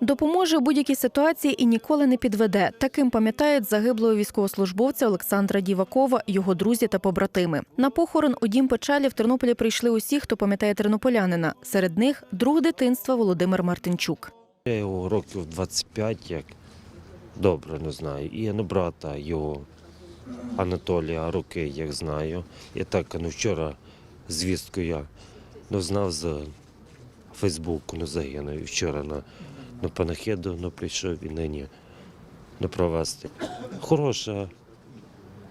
Допоможе у будь-якій ситуації і ніколи не підведе. Таким пам'ятають загиблого військовослужбовця Олександра Дівакова, його друзі та побратими. На похорон у дім печалі в Тернополі прийшли усі, хто пам'ятає тернополянина. Серед них друг дитинства Володимир Мартинчук. Я його років 25, як добре не знаю. І на брата його Анатолія роки, як знаю. І так ну, вчора звістку я ну, знав з Фейсбуку, ну, загинув. Вчора на, на панахиду ну, прийшов і нині ну, провести. Хороша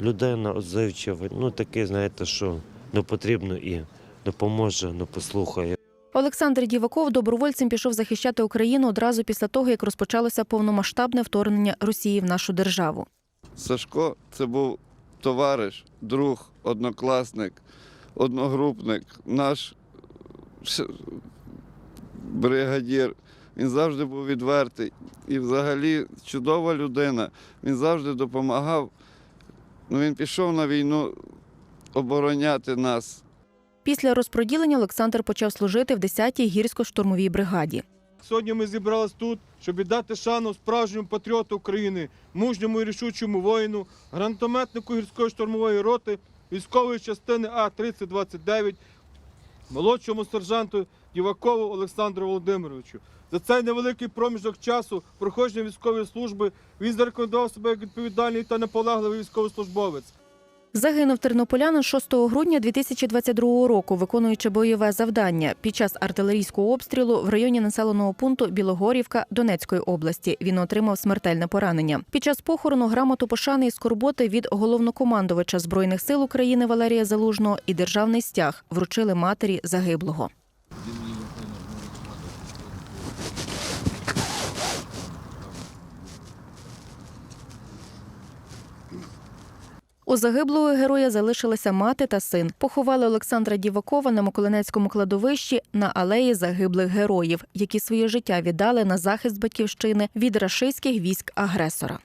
людина, отзивчива, ну таке, знаєте, що ну, потрібно і допоможе, ну, послухає. Олександр Діваков добровольцем пішов захищати Україну одразу після того, як розпочалося повномасштабне вторгнення Росії в нашу державу. Сашко це був товариш, друг, однокласник, одногрупник, наш бригадір. Він завжди був відвертий і взагалі чудова людина. Він завжди допомагав. Ну, він пішов на війну обороняти нас. Після розпроділення Олександр почав служити в 10-й гірсько-штурмовій бригаді. Сьогодні ми зібрались тут, щоб віддати шану справжньому патріоту України, мужньому і рішучому воїну, гранатометнику гірської штурмової роти, військової частини А-3029, молодшому сержанту Дівакову Олександру Володимировичу. За цей невеликий проміжок часу проходження військової служби він зарекомендував себе як відповідальний та наполегливий військовослужбовець. Загинув тернополянин 6 грудня 2022 року, виконуючи бойове завдання під час артилерійського обстрілу в районі населеного пункту Білогорівка Донецької області. Він отримав смертельне поранення. Під час похорону грамоту пошани і скорботи від головнокомандувача збройних сил України Валерія Залужного і державний стяг вручили матері загиблого. У загиблого героя залишилися мати та син. Поховали Олександра Дівакова на Миколинецькому кладовищі на алеї загиблих героїв, які своє життя віддали на захист батьківщини від рашистських військ агресора.